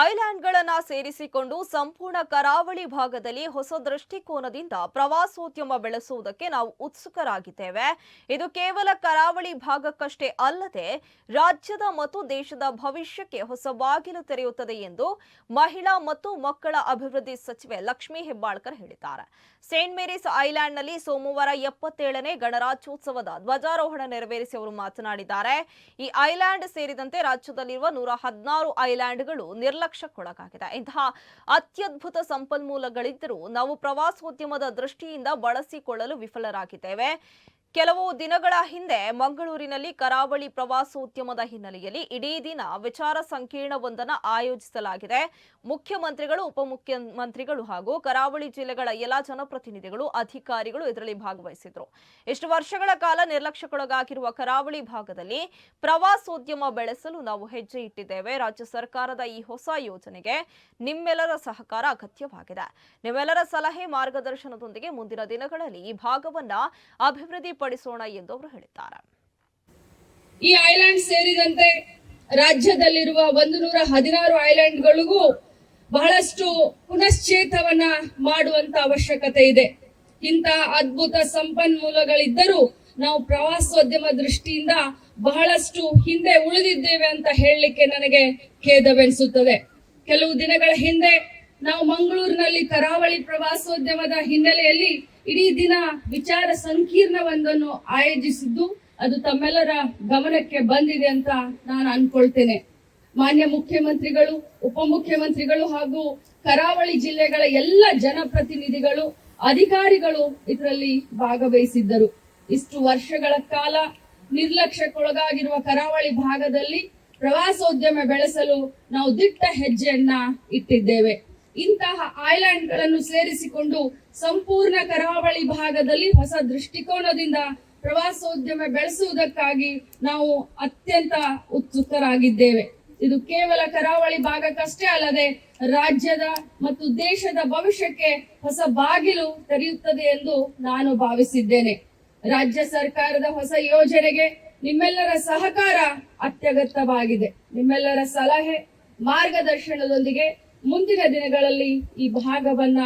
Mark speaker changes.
Speaker 1: ಐಲ್ಯಾಂಡ್ಗಳನ್ನ ಸೇರಿಸಿಕೊಂಡು ಸಂಪೂರ್ಣ ಕರಾವಳಿ ಭಾಗದಲ್ಲಿ ಹೊಸ ದೃಷ್ಟಿಕೋನದಿಂದ ಪ್ರವಾಸೋದ್ಯಮ ಬೆಳೆಸುವುದಕ್ಕೆ ನಾವು ಉತ್ಸುಕರಾಗಿದ್ದೇವೆ. ಇದು ಕೇವಲ ಕರಾವಳಿ ಭಾಗಕ್ಕಷ್ಟೇ ಅಲ್ಲದೆ ರಾಜ್ಯದ ಮತ್ತು ದೇಶದ ಭವಿಷ್ಯಕ್ಕೆ ಹೊಸ ಬಾಗಿಲು ತೆರೆಯುತ್ತದೆ ಎಂದು ಮಹಿಳಾ ಮತ್ತು ಮಕ್ಕಳ ಅಭಿವೃದ್ಧಿ ಸಚಿವೆ ಲಕ್ಷ್ಮೀ ಹೆಬ್ಬಾಳ್ಕರ್ ಹೇಳಿದ್ದಾರೆ. ಸೇಂಟ್ ಮೇರಿಸ್ ಐಲ್ಯಾಂಡ್ನಲ್ಲಿ ಸೋಮವಾರ ಎಪ್ಪತ್ತೇಳನೇ ಗಣರಾಜ್ಯೋತ್ಸವದ ಧ್ವಜಾರೋಹಣ ನೆರವೇರಿಸಿ ಅವರು ಮಾತನಾಡಿದ್ದಾರೆ. ಈ ಐಲ್ಯಾಂಡ್ ಸೇರಿದಂತೆ ರಾಜ್ಯದಲ್ಲಿರುವ ನೂರ ಹದಿನಾರು ಐಲ್ಯಾಂಡ್ಗಳು ನಿರ್ಲಕ್ಷ್ಯಕ್ಕೊಳಗಾಗಿದೆ ಇಂತಹ ಅತ್ಯದ್ಭುತ ಸಂಪನ್ಮೂಲಗಳಿದ್ದರೂ ನಾವು ಪ್ರವಾಸೋದ್ಯಮದ ದೃಷ್ಟಿಯಿಂದ ಬಳಸಿಕೊಳ್ಳಲು ವಿಫಲರಾಗಿದ್ದೇವೆ. ಕೆಲವು ದಿನಗಳ ಹಿಂದೆ ಮಂಗಳೂರಿನಲ್ಲಿ ಕರಾವಳಿ ಪ್ರವಾಸೋದ್ಯಮದ ಹಿನ್ನೆಲೆಯಲ್ಲಿ ಇಡೀ ದಿನ ವಿಚಾರ ಸಂಕಿರಣವೊಂದನ್ನು ಆಯೋಜಿಸಲಾಗಿದೆ. ಮುಖ್ಯಮಂತ್ರಿಗಳು, ಉಪಮುಖ್ಯಮಂತ್ರಿಗಳು ಹಾಗೂ ಕರಾವಳಿ ಜಿಲ್ಲೆಗಳ ಎಲ್ಲ ಜನಪ್ರತಿನಿಧಿಗಳು, ಅಧಿಕಾರಿಗಳು ಇದರಲ್ಲಿ ಭಾಗವಹಿಸಿದ್ರು ಇಷ್ಟು ವರ್ಷಗಳ ಕಾಲ ನಿರ್ಲಕ್ಷ್ಯಕ್ಕೊಳಗಾಗಿರುವ ಕರಾವಳಿ ಭಾಗದಲ್ಲಿ ಪ್ರವಾಸೋದ್ಯಮ ಬೆಳೆಸಲು ನಾವು ಹೆಜ್ಜೆ ಇಟ್ಟಿದ್ದೇವೆ. ರಾಜ್ಯ ಸರ್ಕಾರದ ಈ ಹೊಸ ಯೋಜನೆಗೆ ನಿಮ್ಮೆಲ್ಲರ ಸಹಕಾರ ಅಗತ್ಯವಾಗಿದೆ. ನಿಮ್ಮೆಲ್ಲರ ಸಲಹೆ ಮಾರ್ಗದರ್ಶನದೊಂದಿಗೆ ಮುಂದಿನ ದಿನಗಳಲ್ಲಿ ಈ ಭಾಗವನ್ನ ಅಭಿವೃದ್ಧಿಪಡಿಸೋಣ ಎಂದು ಅವರು ಹೇಳಿದ್ದಾರೆ.
Speaker 2: ಈ ಐಲ್ಯಾಂಡ್ ಸೇರಿದಂತೆ ರಾಜ್ಯದಲ್ಲಿರುವ ಒಂದು ನೂರ ಹದಿನಾರು ಐಲ್ಯಾಂಡ್ಗಳಿಗೂ ಬಹಳಷ್ಟು ಪುನಶ್ಚೇತವನ್ನ ಮಾಡುವಂತ ಅವಶ್ಯಕತೆ ಇದೆ. ಇಂಥ ಅದ್ಭುತ ಸಂಪನ್ಮೂಲಗಳಿದ್ದರೂ ನಾವು ಪ್ರವಾಸೋದ್ಯಮ ದೃಷ್ಟಿಯಿಂದ ಬಹಳಷ್ಟು ಹಿಂದೆ ಉಳಿದಿದ್ದೇವೆ ಅಂತ ಹೇಳಲಿಕ್ಕೆ ನನಗೆ ಖೇದವೆನಿಸುತ್ತದೆ. ಕೆಲವು ದಿನಗಳ ಹಿಂದೆ ನಾವು ಮಂಗಳೂರಿನಲ್ಲಿ ಕರಾವಳಿ ಪ್ರವಾಸೋದ್ಯಮದ ಹಿನ್ನೆಲೆಯಲ್ಲಿ ಇಡೀ ದಿನ ವಿಚಾರ ಸಂಕೀರ್ಣವೊಂದನ್ನು ಆಯೋಜಿಸಿದ್ದು, ಅದು ತಮ್ಮೆಲ್ಲರ ಗಮನಕ್ಕೆ ಬಂದಿದೆ ಅಂತ ನಾನು ಅನ್ಕೊಳ್ತೇನೆ. ಮಾನ್ಯ ಮುಖ್ಯಮಂತ್ರಿಗಳು, ಉಪಮುಖ್ಯಮಂತ್ರಿಗಳು ಹಾಗೂ ಕರಾವಳಿ ಜಿಲ್ಲೆಗಳ ಎಲ್ಲ ಜನಪ್ರತಿನಿಧಿಗಳು, ಅಧಿಕಾರಿಗಳು ಇದರಲ್ಲಿ ಭಾಗವಹಿಸಿದ್ದರು. ಇಷ್ಟು ವರ್ಷಗಳ ಕಾಲ ನಿರ್ಲಕ್ಷ್ಯಕ್ಕೊಳಗಾಗಿರುವ ಕರಾವಳಿ ಭಾಗದಲ್ಲಿ ಪ್ರವಾಸೋದ್ಯಮ ಬೆಳೆಸಲು ನಾವು ದಿಟ್ಟ ಹೆಜ್ಜೆಯನ್ನ ಇಟ್ಟಿದ್ದೇವೆ. ಇಂತಹ ಐಲ್ಯಾಂಡ್ಗಳನ್ನು ಸೇರಿಸಿಕೊಂಡು ಸಂಪೂರ್ಣ ಕರಾವಳಿ ಭಾಗದಲ್ಲಿ ಹೊಸ ದೃಷ್ಟಿಕೋನದಿಂದ ಪ್ರವಾಸೋದ್ಯಮ ಬೆಳೆಸುವುದಕ್ಕಾಗಿ ನಾವು ಅತ್ಯಂತ ಉತ್ಸುಕರಾಗಿದ್ದೇವೆ. ಇದು ಕೇವಲ ಕರಾವಳಿ ಭಾಗಕ್ಕಷ್ಟೇ ಅಲ್ಲದೆ ರಾಜ್ಯದ ಮತ್ತು ದೇಶದ ಭವಿಷ್ಯಕ್ಕೆ ಹೊಸ ಬಾಗಿಲು ತೆರೆಯುತ್ತದೆ ಎಂದು ನಾನು ಭಾವಿಸಿದ್ದೇನೆ. ರಾಜ್ಯ ಸರ್ಕಾರದ ಹೊಸ ಯೋಜನೆಗೆ ನಿಮ್ಮೆಲ್ಲರ ಸಹಕಾರ ಅತ್ಯಗತ್ಯವಾಗಿದೆ. ನಿಮ್ಮೆಲ್ಲರ ಸಲಹೆ ಮಾರ್ಗದರ್ಶನದೊಂದಿಗೆ ಮುಂದಿನ ದಿನಗಳಲ್ಲಿ ಈ ಭಾಗವನ್ನ